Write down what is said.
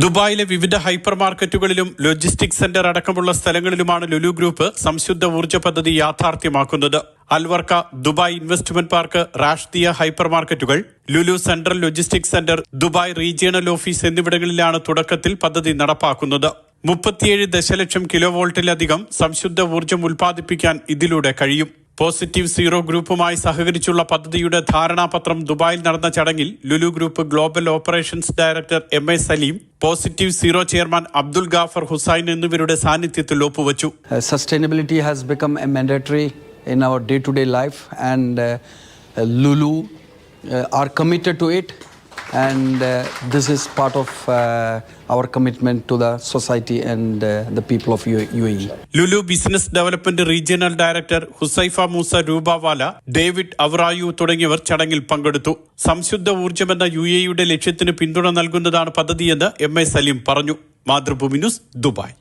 ദുബായിലെ വിവിധ hyper മാർക്കറ്റുകളിലും logistic centre അടക്കമുള്ള സ്ഥലങ്ങളിലുമാണ് ലുലു ഗ്രൂപ്പ് സംശുദ്ധ ഊർജ പദ്ധതി യാഥാർത്ഥ്യമാക്കുന്നത്. Al Warqa Dubai investment park രാഷ്ട്രീയ ഹൈപ്പർ മാർക്കറ്റുകൾ Lulu central logistic centre Dubai regional office എന്നിവിടങ്ങളിലാണ് തുടക്കത്തിൽ പദ്ധതി നടപ്പാക്കുന്നത്. മുപ്പത്തിയേഴ് ദശലക്ഷം കിലോ വോൾട്ടിലധികം സംശുദ്ധ ഊർജം ഉൽപ്പാദിപ്പിക്കാൻ ഇതിലൂടെ കഴിയും. പോസിറ്റീവ് സീറോ ഗ്രൂപ്പുമായി സഹകരിച്ചുള്ള പദ്ധതിയുടെ ധാരണാപത്രം ദുബായിൽ നടന്ന ചടങ്ങിൽ Lulu group global operations director M A Saleem positive zero chairman Abdul Gaffar Hussain എന്നിവരുടെ സാന്നിധ്യത്തിൽ ഒപ്പുവച്ചു. Sustainability has become a mandatory in our day to day life and Lulu are committed to it and uh, this is part of uh, our commitment to the society and uh, the people of UAE Lulu business development regional director Huzaifa Moosa Rupawala David അവറായു തുടങ്ങിയവർ ചടങ്ങിൽ പങ്കെടുത്തു. സംശുദ്ധ ഊർജമെന്ന U എയുടെ ലക്ഷ്യത്തിന് പിന്തുണ നൽകുന്നതാണ് പദ്ധതിയെന്ന് M A Saleem പറഞ്ഞു. Mathrubhumi news Dubai.